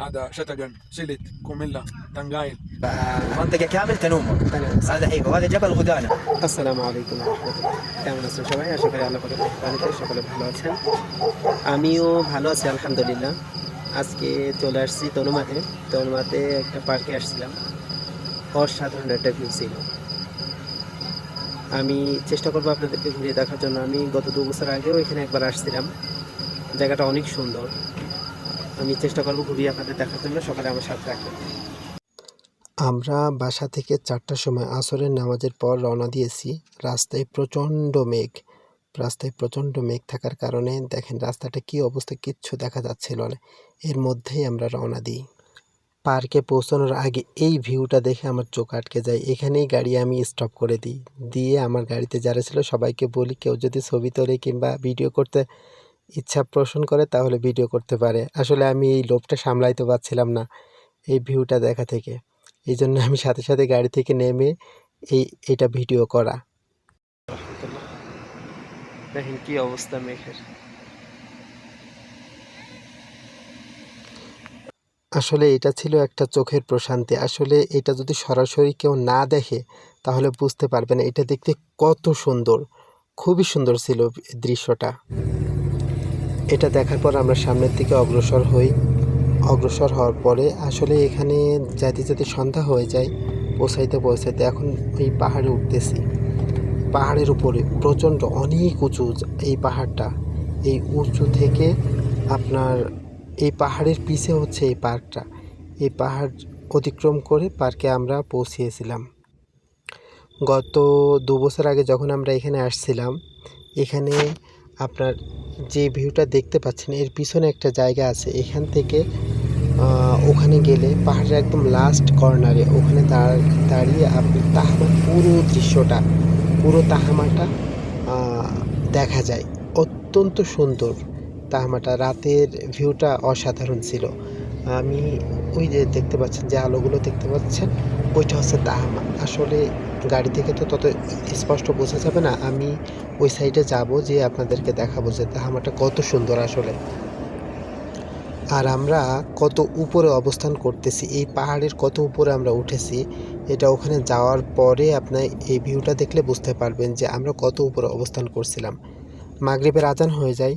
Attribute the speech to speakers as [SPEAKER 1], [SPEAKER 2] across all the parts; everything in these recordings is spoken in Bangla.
[SPEAKER 1] هذا شتقن سلت كوميلا تنقايل
[SPEAKER 2] منطقة كامل تنومه هذا ايوه وهذا جبل غدانة
[SPEAKER 3] আসসালামু আলাইকুম রহমতুল্লাহ কেমন আছেন সবাই আশা করি আল্লাহ পাকের মেহরবানিতে সকলে ভালো আছেন আমিও ভালো আছি আলহামদুলিল্লাহ আজকে চলে আসছি তনুমাতে তনুমাতে একটা পার্কে আসছিলাম অসাধারণ একটা ভিউ ছিল আমি চেষ্টা করবো আপনাদেরকে ঘুরিয়ে দেখার জন্য আমি গত দু বছর আগেও এখানে একবার আসছিলাম জায়গাটা অনেক সুন্দর আমি চেষ্টা করব ঘুরিয়ে আপনাদের দেখার জন্য। সকালে আমার সাথে রাখবেন
[SPEAKER 4] আমরা বাসা থেকে চারটার সময় আসরের নামাজের পর রওনা দিয়েছি। রাস্তায় প্রচণ্ড মেঘ। রাস্তায় প্রচণ্ড মেঘ থাকার কারণে দেখেন রাস্তাটা কী অবস্থা, কিচ্ছু দেখা যাচ্ছিল না। এর মধ্যেই আমরা রওনা দিই। পার্কে পৌঁছানোর আগে এই ভিউটা দেখে আমার চোখ আটকে যায়। এখানেই গাড়ি আমি স্টপ করে দিই। দিয়ে আমার গাড়িতে যারা ছিল সবাইকে বলি, কেউ যদি ছবি তোলে কিংবা ভিডিও করতে ইচ্ছা পোষণ করে তাহলে ভিডিও করতে পারে। আসলে আমি এই লোভটা সামলাইতে পারছিলাম না এই ভিউটা দেখা থেকে। এই জন্য আমি সাথে সাথে গাড়ি থেকে নেমে এই এটা ভিডিও করা।
[SPEAKER 3] দেখেন কি অবস্থা মেঘের।
[SPEAKER 4] আসলে এটা ছিল একটা চোখের প্রশান্তি। আসলে এটা যদি সরাসরি কেউ না দেখে তাহলে বুঝতে পারবে না এটা দেখতে কত সুন্দর। খুবই সুন্দর ছিল দৃশ্যটা। এটা দেখার পর আমরা সামনের দিকে অগ্রসর হই। অগ্রসর হওয়ার পরে আসলে এখানে যাতে যাতে সন্ধ্যা হয়ে যায়, পৌঁছাইতে পৌঁছাইতে এখন এই পাহাড়ে উঠতেছি। পাহাড়ের উপরে প্রচণ্ড অনেক উঁচু এই পাহাড়টা। এই উঁচু থেকে আপনার এই পাহাড়ের পিছে হচ্ছে এই পার্কটা। এই পাহাড় অতিক্রম করে পার্কে আমরা পৌঁছিয়েছিলাম। গত দু বছর আগে যখন আমরা এখানে আসছিলাম, এখানে আপনার যে ভিউটা দেখতে পাচ্ছেন, এর পিছনে একটা জায়গা আছে। এখান থেকে ওখানে গেলে পাহাড়ের একদম লাস্ট কর্নারে ওখানে দাঁড়- দাঁড়িয়ে আপনি তাহামার পুরো দৃশ্যটা, পুরো তাহামাটা দেখা যায়। অত্যন্ত সুন্দর তাহামাটা। রাতের ভিউটা অসাধারণ ছিল। আমি ওই যে দেখতে পাচ্ছেন যে আলোগুলো দেখতে পাচ্ছেন, ওইটা হচ্ছে তাহামা আসলে গাড়ি থেকে তো তত স্পষ্ট বোঝা যাবে না। আমি ওই সাইডে যাব যে আপনাদেরকে দেখাবো যে তাহামাটা কত সুন্দর আসলে। আর আমরা কত উপরে অবস্থান করতেছি, এই পাহাড়ের কত উপরে আমরা উঠেছি, এটা ওখানে যাওয়ার পরে আপনার এই ভিউটা দেখলে বুঝতে পারবেন যে আমরা কত উপরে অবস্থান করছিলাম। মাগরিবের আজান হয়ে যায়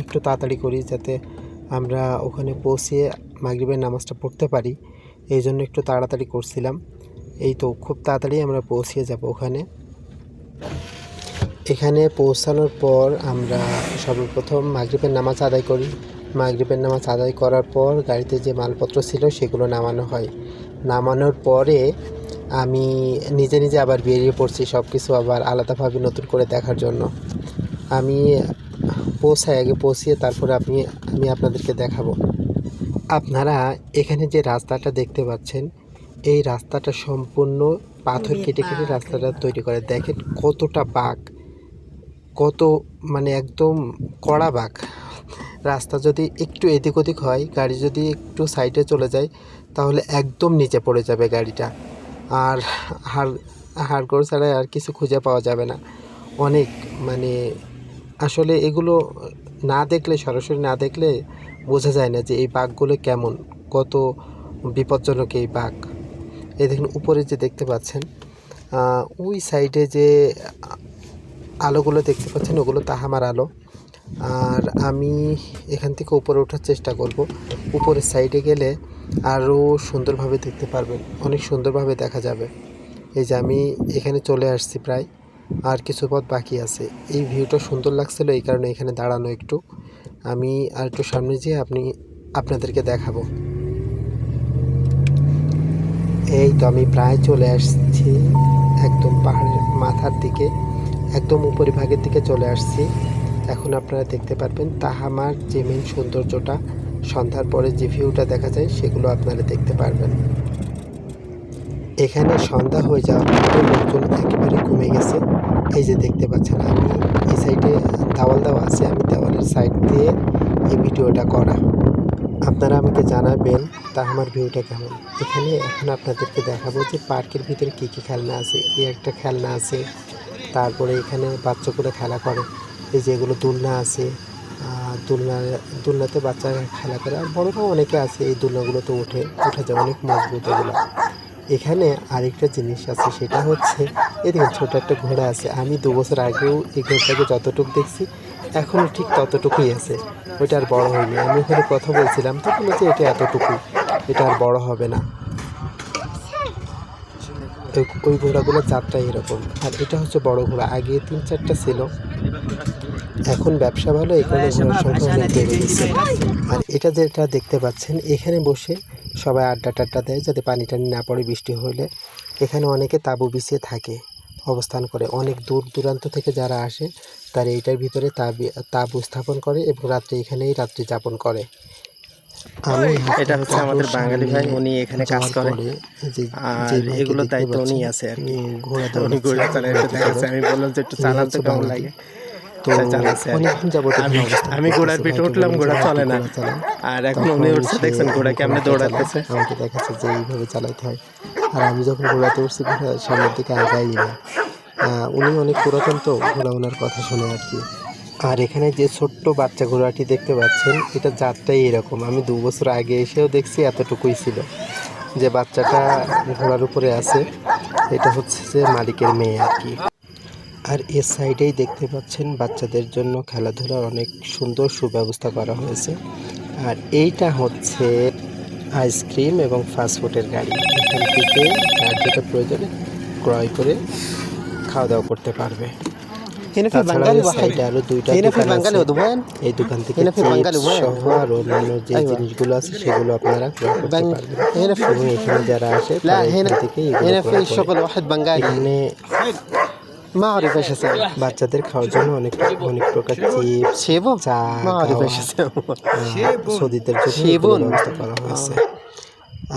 [SPEAKER 4] একটু তাড়াতাড়ি করি যাতে আমরা ওখানে পৌঁছিয়ে মাগরিবের নামাজটা পড়তে পারি। এই জন্য একটু তাড়াতাড়ি করছিলাম। এই তো খুব তাড়াতাড়ি আমরা পৌঁছিয়ে যাব ওখানে। এখানে পৌঁছানোর পর আমরা সর্বপ্রথম মাগরিবের নামাজ আদায় করি। মাগরিবের নামাজ আদায় করার পর গাড়িতে যে মালপত্র ছিল সেগুলো নামানো হয়। নামানোর পরে আমি নিজে নিজে আবার বেরিয়ে পড়ছি সব কিছু আবার আলাদাভাবে নতুন করে দেখার জন্য। আমি পৌঁছাই আগে পৌঁছিয়ে তারপরে আপনি আমি আপনাদেরকে দেখাবো। আপনারা এখানে যে রাস্তাটা দেখতে পাচ্ছেন এই রাস্তাটা সম্পূর্ণ পাথর কেটে কেটে রাস্তাটা তৈরি করে। দেখেন কতটা বাঁক কত মানে একদম কড়া বাঁক। রাস্তা যদি একটু এদিক ওদিক হয় গাড়ি যদি একটু সাইডে চলে যায় তাহলে একদম নিচে পড়ে যাবে গাড়িটা। আর হাড় হাড়গোড় ছাড়া আর কিছু খুঁজে পাওয়া যাবে না। অনেক মানে আসলে এগুলো না দেখলে, সরাসরি না দেখলে বোঝা যায় না যে এই বাঘগুলো কেমন, কত বিপজ্জনক এই বাঘ। এই দেখুন, উপরে যে দেখতে পাচ্ছেন ওই সাইডে যে আলোগুলো দেখতে পাচ্ছেন, ওগুলো তাহামার আলো। আর আমি এখান থেকে উপরে ওঠার চেষ্টা করব। উপরের সাইডে গেলে আরও সুন্দরভাবে দেখতে পারবেন, অনেক সুন্দরভাবে দেখা যাবে। এই যে আমি এখানে চলে আসছি প্রায়। আর কিছু পথ বাকি আছে। এই ভিউটা সুন্দর লাগছিল, এই কারণে এখানে দাঁড়ানো একটু। আমি আর একটু সামনে যেয়ে আপনি, আপনাদেরকে দেখাবো। এই তো আমি প্রায় চলে আসছি একদম পাহাড়ের মাথার দিকে, একদম উপরিভাগের দিকে চলে আসছি। এখন আপনারা দেখতে পারবেন তাহামার যে মেন সৌন্দর্যটা, সন্ধ্যার পরে যে ভিউটা দেখা যায়, সেগুলো আপনারা দেখতে পারবেন। এখানে সন্ধ্যা হয়ে যাওয়ার পরে লোকজন একেবারে কমে গেছে। এই যে দেখতে পাচ্ছেন আমি, এই সাইডে দেওয়াল দেওয়া আছে, আমি দেওয়ালের সাইড দিয়ে এই ভিডিওটা করা। আপনারা আমাকে জানাবেন তা আমার ভিউটা কেমন। এখানে এখন আপনাদেরকে দেখাবো যে পার্কের ভিতরে কী কী খেলনা আছে, এই একটা খেলনা আছে, তারপরে এখানে বাচ্চাগুলো খেলা করে। এই যে এগুলো দোলনা আছে দোলনা দোলনাতে বাচ্চারা খেলা করে। আর বড়রাও অনেকে আছে, এই দোলনাগুলোতে ওঠে ওঠা যায়, অনেক মজবুত এগুলো। এখানে আরেকটা জিনিস আছে, সেটা হচ্ছে, এদিকে ছোট একটা ঘোড়া আছে। আমি দু বছর আগেও এই ঘোড়াটাকে যতটুকু দেখছি এখনও ঠিক ততটুকুই আছে। ওইটা আর বড় হয়নি। আমি ওখানে কথা বলছিলাম, তখন বলছে, এটা এতটুকুই এটা আর বড় হবে না। তো ওই ঘোড়াগুলোর যাত্রা এরকম। আর এটা হচ্ছে বড় ঘোড়া। আগে তিন চারটা ছিল। এখন ব্যবসা ভালো এই কারণে ঘোড়ার সংখ্যা অনেক বেড়ে গেছে। আর এটা যেটা দেখতে পাচ্ছেন এখানে বসে সবাই আড্ডা টাড্ডা দেয় যাতে পানি টানি না পড়ে বৃষ্টি হলে। এখানে অনেকে তাঁবু বিছিয়ে থাকে অবস্থান করে। অনেক দূর দূরান্ত থেকে যারা আসে তারা এইটার ভিতরে তাবি তাঁবু স্থাপন করে এবং রাত্রে এখানেই রাত্রি যাপন করে। আমি
[SPEAKER 3] এটা হচ্ছে আমাদের বাঙালি ভাই, উনি এখানে কাজ করে। আর এগুলো দায়িত্ব উনি আছে আর কি।
[SPEAKER 4] ঘোড়া
[SPEAKER 3] উনি ঘোড়া চালায় আমি বললাম যে একটু চালান তো কেমন লাগে?
[SPEAKER 4] তো
[SPEAKER 3] তাই চালাচ্ছে আর
[SPEAKER 4] অনেকক্ষণ যাবত
[SPEAKER 3] আমি আমি ঘোড়ার পিঠে উঠলাম ঘোড়া চলে না। আর এখন উনি উঠছে দেখছেন ঘোড়া কেমনে দৌড়াতেছে
[SPEAKER 4] আমাকে দেখাচ্ছে যে এইভাবে চালাতে হয়। আর আমি যখন ঘোড়াতে উঠছি ঘোড়া সামনের দিকে আগাই না। উনি অনেক পুরাতন তো ঘোড়া ওনার কথা শুনে আর কি। আর এখানে যে ছোট্ট বাচ্চা ঘোড়াটি দেখতে পাচ্ছেন এটা জাতটাই এরকম। আমি দু বছর আগে এসেও দেখছি এতটুকুই ছিল। যে বাচ্চাটা ঘোড়ার উপরে আছে এটা হচ্ছে যে মালিকের মেয়ে আর কি। আর এ সাইডেই দেখতে পাচ্ছেন বাচ্চাদের জন্য খেলাধুলার অনেক সুন্দর সুব্যবস্থা করা হয়েছে। আর এইটা হচ্ছে আইসক্রিম এবং ফাস্টফুডের গাড়ি। এখান থেকে যার যেটা প্রয়োজন ক্রয় করে খাওয়া দাওয়া করতে পারবে। আরও দুইটা এই দোকান থেকে অন্যান্য যে জিনিসগুলো আছে সেগুলো আপনারা এখানে যারা আসে এখানে
[SPEAKER 3] মা আরে
[SPEAKER 4] বাচ্চাদের খাওয়ার জন্য অনেক অনেক প্রকার চিপস
[SPEAKER 3] সেবো
[SPEAKER 4] চা মা আরে জন্য ব্যবস্থা করা হয়েছে।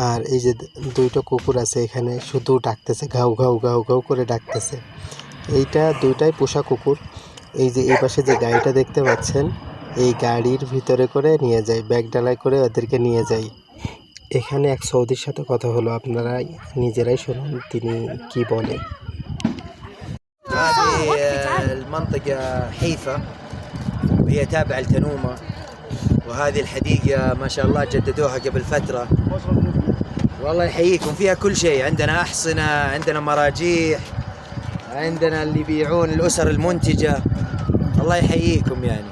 [SPEAKER 4] আর এই যে দুইটা কুকুর আছে এখানে শুধু ডাকতেছে ঘাউ ঘাউ ঘাউ ঘাউ করে ডাকতেছে। এইটা দুইটাই পোষা কুকুর। এই যে এই পাশে যে গাড়িটা দেখতে পাচ্ছেন এই গাড়ির ভিতরে করে নিয়ে যায় ব্যাগ ডালাই করে ওদেরকে নিয়ে যাই এখানে এক সৌদির সাথে কথা হলো আপনারা নিজেরাই শুনুন তিনি কি বলে।
[SPEAKER 2] هذه آه، المنطقة حيفا. وهي تابعة لتنومة. وهذه الحديقة ما شاء الله جددوها قبل فترة. والله يحييكم. فيها كل شيء. عندنا أحصنة عندنا مراجيح عندنا اللي يبيعون الأسر المنتجة. الله يحييكم يعني.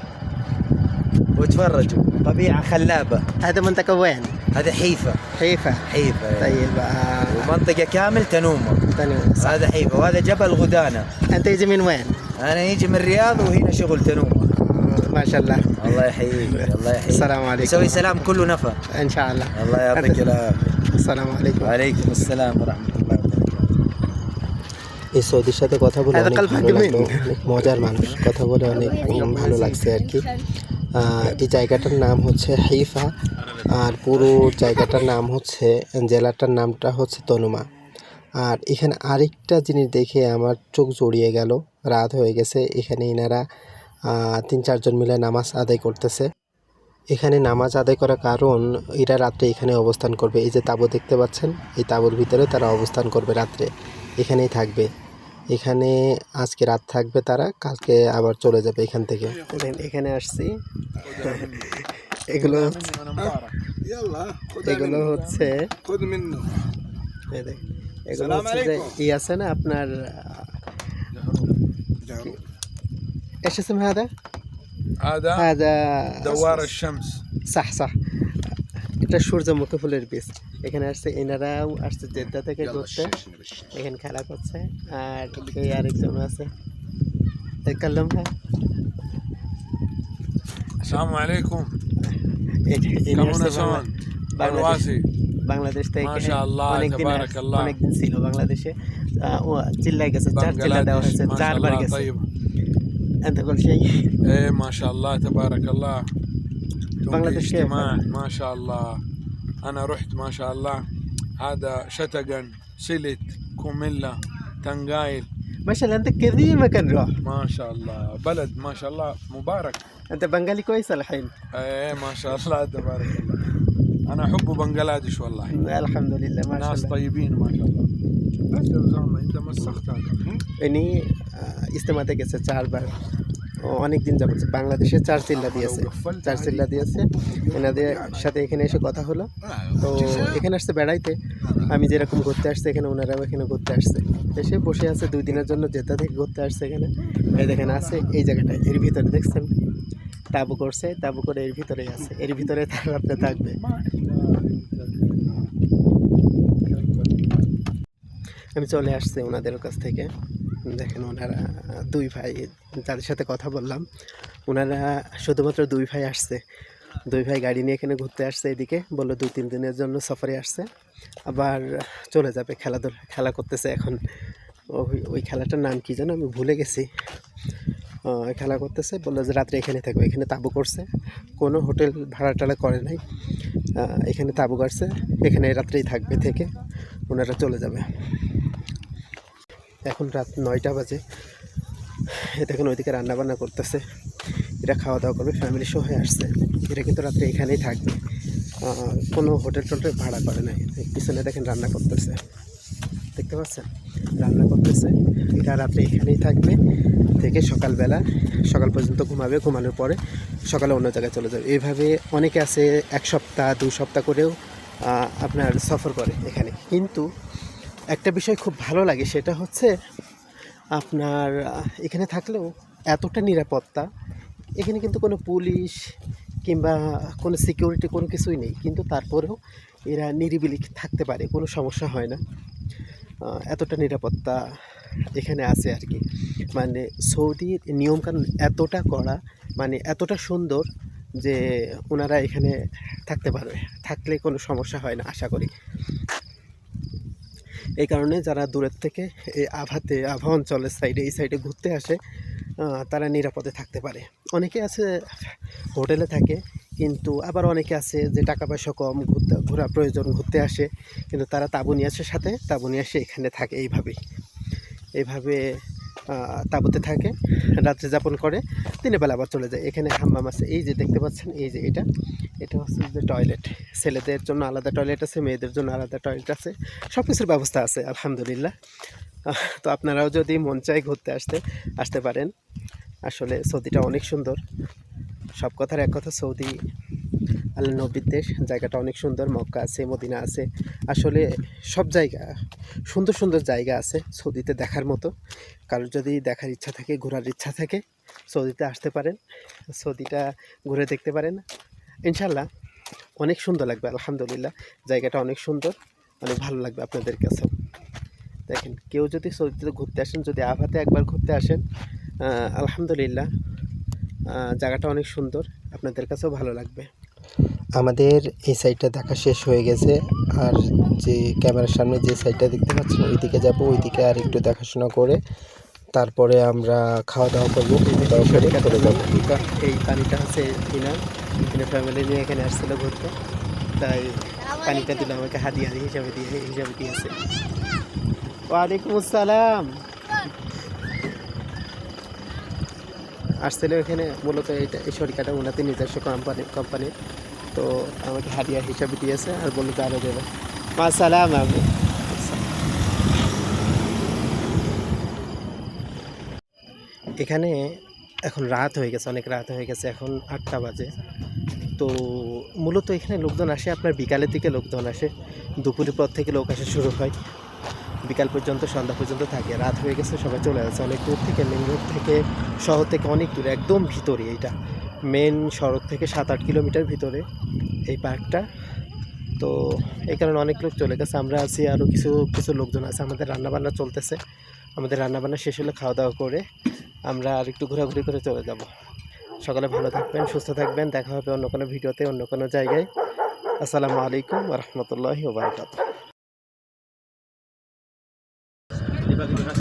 [SPEAKER 2] وتفرجوا. طبيعة خلابة.
[SPEAKER 3] هذا منطقة وين؟
[SPEAKER 2] هذا حيفا
[SPEAKER 3] حيفا
[SPEAKER 2] حيفا يعني.
[SPEAKER 3] طيب آه...
[SPEAKER 2] ومنطقة كامل تنومة
[SPEAKER 3] ثانية صح.
[SPEAKER 2] هذا حيفا وهذا جبل غدانة
[SPEAKER 3] انت يجي من وين؟
[SPEAKER 2] انا يجي من الرياض وهنا شغل تنومه
[SPEAKER 3] ما شاء الله
[SPEAKER 2] الله يحييك الله يحييك
[SPEAKER 3] السلام عليكم
[SPEAKER 2] يسوي سلام كله نفى
[SPEAKER 3] ان شاء الله
[SPEAKER 2] الله يعطيك العافيه
[SPEAKER 3] السلام عليكم
[SPEAKER 2] وعليكم السلام ورحمه الله وبركاته
[SPEAKER 4] এই সৌদির সাথে কথা বলে
[SPEAKER 3] هذا
[SPEAKER 4] অনেক
[SPEAKER 3] قلب
[SPEAKER 4] ভালো
[SPEAKER 3] جميل.
[SPEAKER 4] লাগলো অনেক মজার মানুষ কথা বলে অনেক উম, ভালো লাগছে আর কি আহ, এই জায়গাটার নাম হচ্ছে হাইফা আর পুরো জায়গাটার নাম হচ্ছে, জেলাটার নামটা হচ্ছে তনুমা। আর এখানে আরেকটা জিনিস দেখে আমার চোখ জড়িয়ে গেল, রাত হয়ে গেছে, এখানে এনারা তিন চারজন মিলে নামাজ আদায় করতেছে। এখানে নামাজ আদায় করার কারণ এরা রাত্রে এখানে অবস্থান করবে। এই যে তাঁবু দেখতে পাচ্ছেন, এই তাঁবুর ভিতরে তারা অবস্থান করবে রাত্রে। এখানেই থাকবে। এখানে আজকে রাত থাকবে তারা, কালকে আবার চলে যাবে এখান থেকে।
[SPEAKER 3] এখানে আসছি। এগুলো হচ্ছে-
[SPEAKER 1] يلا
[SPEAKER 3] এগুলো হচ্ছে
[SPEAKER 1] خذ منه
[SPEAKER 3] এই দেখ, এগুলো হচ্ছে যে ই আছে না আপনার ايش اسم هذا؟
[SPEAKER 1] هذا
[SPEAKER 3] هذا
[SPEAKER 1] دوار الشمس
[SPEAKER 3] صح صح এটা সূর্যমুখী ফুলের বীজ এখানে আসছে এনারাও আসছে জেদ্দা থেকে ঘুরতে এখানে খেলা করছে আর এই আরেকজন আছে কাল্লাম হ্যাঁ
[SPEAKER 1] السلام عليكم
[SPEAKER 3] ইনি
[SPEAKER 1] كمون
[SPEAKER 3] আসছে
[SPEAKER 1] سون
[SPEAKER 3] বাংলাদেশ
[SPEAKER 1] الواسي
[SPEAKER 3] বাংলাদেশ থেকে
[SPEAKER 1] মাশাআল্লাহ,
[SPEAKER 3] অনেকদিন
[SPEAKER 1] তাবারাকাল্লাহ।
[SPEAKER 3] অনেকদিন ছিল বাংলাদেশে আহ, ও চিল্লাই গেছে চার চিল্লা দেওয়া
[SPEAKER 1] بنغلاديش
[SPEAKER 3] হয়েছে
[SPEAKER 1] ما شاء
[SPEAKER 3] চারবার
[SPEAKER 1] الله
[SPEAKER 3] গেছে
[SPEAKER 1] طيب
[SPEAKER 3] انت كل شيء
[SPEAKER 1] ايه ما شاء الله تبارك الله تم
[SPEAKER 3] بنغلاديش كيف؟
[SPEAKER 1] اجتماع ما شاء الله انا رحت ما شاء الله هذا شتقن سلت كوميلا تنقايل
[SPEAKER 3] ما شاء الله انت كثير مكان روح
[SPEAKER 1] ما شاء الله بلد ما شاء الله مبارك
[SPEAKER 3] انت بنغالي كويس الحين
[SPEAKER 1] ايه ما شاء الله تبارك الله انا احب بنغلاديش والله
[SPEAKER 3] الحمد لله ما شاء
[SPEAKER 1] ناس
[SPEAKER 3] الله
[SPEAKER 1] طيبين ما شاء الله بس يا أسامة، انت مسخت هذا
[SPEAKER 3] ইনি আহ, ইস্তেমাতে গেছে চারবার অনেক দিন যাবত বাংলাদেশে চার চিল্লা দিয়েছে চার চিল্লা দিয়েছে এনাদের সাথে এখানে এসে কথা হলো তো এখানে আসছে বেড়াইতে আমি যেরকম ঘুরতে আসছি এখানে, ওনারাও এখানে ঘুরতে আসছে। এসে বসে আছে দুই দিনের জন্য জেতা থেকে ঘুরতে আসছে এখানে। এই দেখেন আছে এই জায়গাটায় এর ভিতরে দেখছেন? তাবু করছে, তাবু করে এর ভিতরেই আছে। এর ভিতরে তারা থাকবে। আমি চলে আসছি ওনাদের কাছ থেকে। দেখেন ওনারা, দুই ভাই, যাদের সাথে কথা বললাম, ওনারা শুধুমাত্র দুই ভাই আসছে। দুই ভাই গাড়ি নিয়ে এখানে ঘুরতে আসছে এদিকে, বলল দুই, তিন দিনের জন্য সফরে আসছে। আবার চলে যাবে, খেলাধুলা, খেলা করতেছে এখন। ওই ওই খেলাটার নাম কি যেন আমি ভুলে গেছি। খেলা করতেছে, বলল যে রাত্রে এখানে থাকবে। এখানে তাবু করছে। কোনো হোটেল ভাড়া টাড়া করে নাই। এখানে তাবু করছে এখানে রাত্রেই থাকবে থেকে। ওনারা চলে যাবে। এখন রাত নয়টা বাজে। এ দেখুন ওইদিকে রান্না বান্না করতেছে। এরা খাওয়া দাওয়া করবে ফ্যামিলি সহ হয়ে আসছে। এরা কিন্তু রাত্রে এখানেই থাকবে। কোনো হোটেল টোটেল ভাড়া করে নাই। পিছনে দেখেন রান্না করতেছে। দেখতে পাচ্ছেন? রান্না করতেছে। এরা রাত্রে এখানেই থাকবে থেকে সকালবেলা, সকাল পর্যন্ত ঘুমাবে, ঘুমানোর পরে সকালে অন্য জায়গায় চলে যাবে। এইভাবে অনেকে আছে এক সপ্তাহ, দু সপ্তাহ করেও আপনার সফর করে এখানে। কিন্তু একটা বিষয় খুব ভালো লাগে, সেটা হচ্ছে আপনার এখানে থাকলেও এতটা নিরাপত্তা এখানে কিন্তু কোনো পুলিশ কিংবা কোনো সিকিউরিটি কোনো কিছুই নেই। কিন্তু তারপরেও এরা নিরিবিলি থাকতে পারে, কোনো সমস্যা হয় না। এতটা নিরাপত্তা এখানে আছে আর কি। মানে সৌদির নিয়মকানুন এতটা কড়া মানে এতটা সুন্দর যে ওনারা এখানে থাকতে পারবে। থাকলে কোনো সমস্যা হয় না, আশা করি। এই কারণে যারা দূরের থেকে এই আভাতে, আভা অঞ্চলের সাইডে এই সাইডে ঘুরতে আসে তারা নিরাপদে থাকতে পারে। অনেকে আছে হোটেলে থাকে, কিন্তু আবার অনেকে আছে যে টাকা পয়সা কম, ঘুরতে, ঘোরা প্রয়োজন, ঘুরতে আসে, কিন্তু তারা তাবু নিয়ে আসে সাথে তাবু নিয়ে আসে এখানে থাকে এইভাবেই। এইভাবে তাঁবুতে থাকে, রাত্রে যাপন করে, দিনের বেলা আবার চলে যায়। এখানে হাম্মাম আছে, এই যে দেখতে পাচ্ছেন, এই যে এটা এটা হচ্ছে যে টয়লেট। ছেলেদের জন্য আলাদা টয়লেট আছে, মেয়েদের জন্য আলাদা টয়লেট আছে সব কিছুর ব্যবস্থা আছে, আলহামদুলিল্লাহ। তো আপনারাও যদি মন চায় ঘুরতে আসতে আসতে পারেন। আসলে সৌদিটা অনেক সুন্দর। সব কথার এক কথা, সৌদি আল্লাহ নবীর দেশ জায়গাটা অনেক সুন্দর, মক্কা আছে, মদিনা আছে। আসলে সব জায়গা, সুন্দর সুন্দর জায়গা আছে সৌদিতে দেখার মতো। কারোর যদি দেখার ইচ্ছা থাকে, ঘোরার ইচ্ছা থাকে, সৌদিতে আসতে পারেন। সৌদিটা ঘুরে দেখতে পারেন। ইনশাল্লাহ অনেক সুন্দর লাগবে, আলহামদুলিল্লাহ। জায়গাটা অনেক সুন্দর, অনেক ভালো লাগবে আপনাদের কাছে। দেখেন, কেউ যদি সৌদিতে ঘুরতে আসেন, যদি আভাতে একবার ঘুরতে আসেন আলহামদুলিল্লাহ। জায়গাটা অনেক সুন্দর। আপনাদের কাছেও ভালো লাগবে।
[SPEAKER 4] আমাদের এই সাইডটা দেখা শেষ হয়ে গেছে। আর যে ক্যামেরার সামনে যে সাইডটা দেখতে পাচ্ছেন ওই দিকে যাব ওই দিকে আর একটু দেখাশোনা করে তারপরে আমরা খাওয়া দাওয়া করব
[SPEAKER 3] এই পানিটা হচ্ছে কিনা এখানে ফ্যামিলি নিয়ে এখানে আসছিল ঘুরতে। তাই পানিটা দিল আমাকে হাদিয়া হিসাবে দিয়ে হিসাবে দিয়েছে ওয়ালাইকুম আসসালাম। আসছিল এখানে, মূলত এটা এই সরিকাটা ওনাতে নিজস্ব কোম্পানি কোম্পানির তো আমাকে হাদিয়া হিসাবে দিয়েছে আর বলল যে আরও দেবে। মাসালাম আমি এখানে এখন রাত হয়ে গেছে, অনেক রাত হয়ে গেছে, এখন আটটা বাজে। তো মূলত এখানে লোকজন আসে, আপনার বিকালের দিকে লোকজন আসে, দুপুরের পর থেকে লোক আসা শুরু হয়। বিকাল পর্যন্ত, সন্ধ্যা পর্যন্ত থাকে। রাত হয়ে গেছে, সবাই চলে যাচ্ছে। অনেক দূর থেকে মেন রোড থেকে, শহর থেকে অনেক দূরে, একদম ভিতরে এইটা। মেন সড়ক থেকে সাত আট কিলোমিটার ভিতরে এই পার্কটা। তো এই কারণে অনেক লোক চলে গেছে। আমরা আছি আরও কিছু কিছু লোকজন আছে। আমাদের রান্নাবান্না চলতেছে। আমাদের রান্নাবান্না শেষ হলে খাওয়া দাওয়া করে আমরা আর একটু ঘোরাঘুরি করে চলে যাব। সকালে ভালো থাকবেন, সুস্থ থাকবেন। দেখা হবে অন্য কোনো ভিডিওতে, অন্য কোনো জায়গায়। আসসালামু আলাইকুম রহমতুল্লাহি ওবরাকাত Terima kasih.